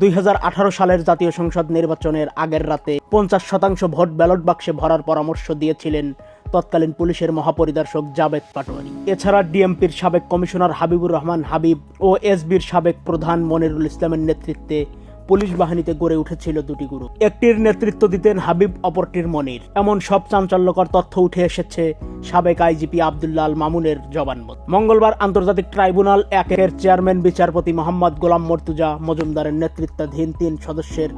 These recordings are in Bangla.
দুই সালের জাতীয় সংসদ নির্বাচনের আগের রাতে পঞ্চাশ শতাংশ ভোট ব্যালট বাক্সে ভরার পরামর্শ দিয়েছিলেন তৎকালীন পুলিশের মহাপরিদর্শক জাবেদ পাটোয়ারি। এছাড়া ডিএমপির সাবেক কমিশনার হাবিবুর রহমান হাবিব ও এসবির সাবেক প্রধান মনিরুল ইসলামের নেতৃত্বে পুলিশ বাহিনীতে গড়ে উঠেছিল দুটি গ্রুপ। একটির নেতৃত্ব দিতেন হাবিব, অপরটির মনির। এমন সব চাঞ্চল্যকর তথ্য উঠে এসেছে সাবেক আইজিপি আবদুল্লাহ আল মামুনের জবানবন্দ। মঙ্গলবার আন্তর্জাতিক ট্রাইব্যুনাল একের চেয়ারম্যান, বিচারপতি মোহাম্মদ গোলাম মর্তুজা মজুমদারের নেতৃত্বাধীন তিন সদস্যের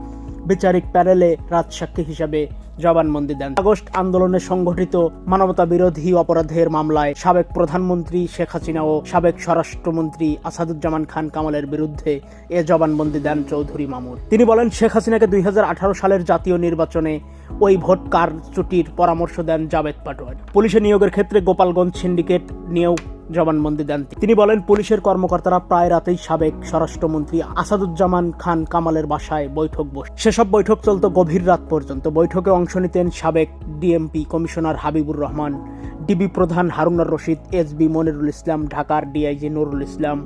বিচারিক প্যানেলে রাজসাক্ষী হিসাবে জবানবন্দি দেন। আগস্ট আন্দোলনে সংগঠিত মানবতা বিরোধী অপরাধের মামলায় সাবেক প্রধানমন্ত্রী শেখ হাসিনা ও সাবেক স্বরাষ্ট্রমন্ত্রী আসাদুজ্জামান খান কামালের বিরুদ্ধে এ জবানবন্দি দেন চৌধুরী মামুর তিনি বলেন, শেখ হাসিনাকে দুই হাজার আঠারো সালের জাতীয় নির্বাচনে ওই ভোট কারচুটির পরামর্শ দেন জাবেদ পাটোয়ারি। পুলিশে নিয়োগের ক্ষেত্রে গোপালগঞ্জ সিন্ডিকেট নিয়েও জবানবন্দি দেন তিনি। বলেন, পুলিশের কর্মকর্তারা প্রায় রাতেই সাবেক স্বরাষ্ট্রমন্ত্রী আসাদুজ্জামান খান কামালের বাসায় বৈঠক বসে সেসব বৈঠক চলত গভীর রাত পর্যন্ত। বৈঠকে অংশ নিতেন সাবেক DMP commissioner Habibur Rahman, DB প্রধান হারুনার রশিদ, এসবি মনিরুল ইসলাম, ঢাকার DIG Nurul Islam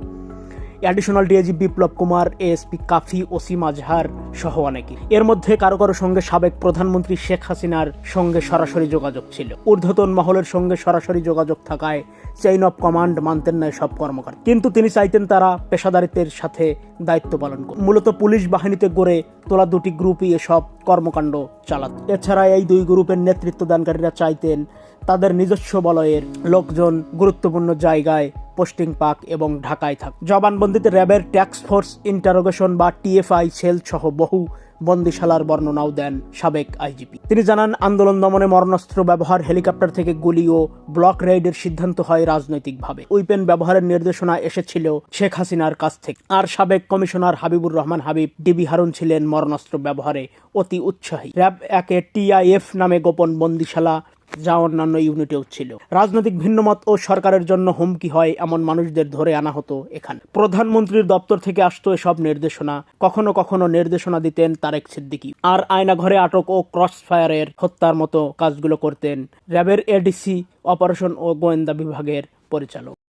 additional DIG Biplob Kumar ASP Kafi ওসিম Azhar সহ অনেকে এর মধ্যে কারও কারও সঙ্গে সাবেক প্রধানমন্ত্রী শেখ হাসিনার সঙ্গে সরাসরি যোগাযোগ ছিল। ঊর্ধ্বতন মহলের সঙ্গে সরাসরি যোগাযোগ থাকায় চেইন অফ কমান্ড মানতেন না সব কর্মকর্তা কিন্তু তিনি চাইতেন তারা পেশাদারিত্বের সাথে দায়িত্ব পালন করুন মূলত পুলিশ বাহিনীতে গড়ে তোলা দুটি গ্রুপই এসব কর্মকাণ্ড চালাত। এছাড়া এই দুই গ্রুপের নেতৃত্ব দানকারীরা চাইতেন তাদের নিজস্ব বলয়ের লোকজন গুরুত্বপূর্ণ জায়গায় পোস্টিং পাক এবং ঢাকায় থাক। জবানবন্দিতে র্যাবের ট্যাক্স ফোর্স ইন্টারোগেশন বা টিএফআই সেল সহ বহু বন্দিশালার বর্ণনাও দেন সাবেক আইজিপি। তিনি জানান, আন্দোলন দমনে মরণাস্ত্র ব্যবহার, হেলিকপ্টার থেকে গুলি ও ব্লক রেইডের সিদ্ধান্ত হয় রাজনৈতিকভাবে। উইপেন ব্যবহারের নির্দেশনা এসেছিল শেখ হাসিনার কাছ থেকে। আর সাবেক কমিশনার হাবিবুর রহমান হাবিব, ডিবি হারুন ছিলেন মরণাস্ত্র ব্যবহারে অতি উৎসাহী। র্যাব একে টিআইএফ নামে গোপন বন্দিশালা যা অন্যান্য ইউনিটেও ছিল। রাজনৈতিক ভিন্নমত ও সরকারের জন্য হুমকি হয় এমন মানুষদের ধরে আনা হতো এখানে। প্রধানমন্ত্রীর দপ্তর থেকে আসতো এসব নির্দেশনা। কখনো কখনো নির্দেশনা দিতেন তারেক সিদ্দিকি। আর আয়না ঘরে আটক ও ক্রস ফায়ারের হত্যার মতো কাজগুলো করতেন র্যাবের এডিসি অপারেশন ও গোয়েন্দা বিভাগের পরিচালক।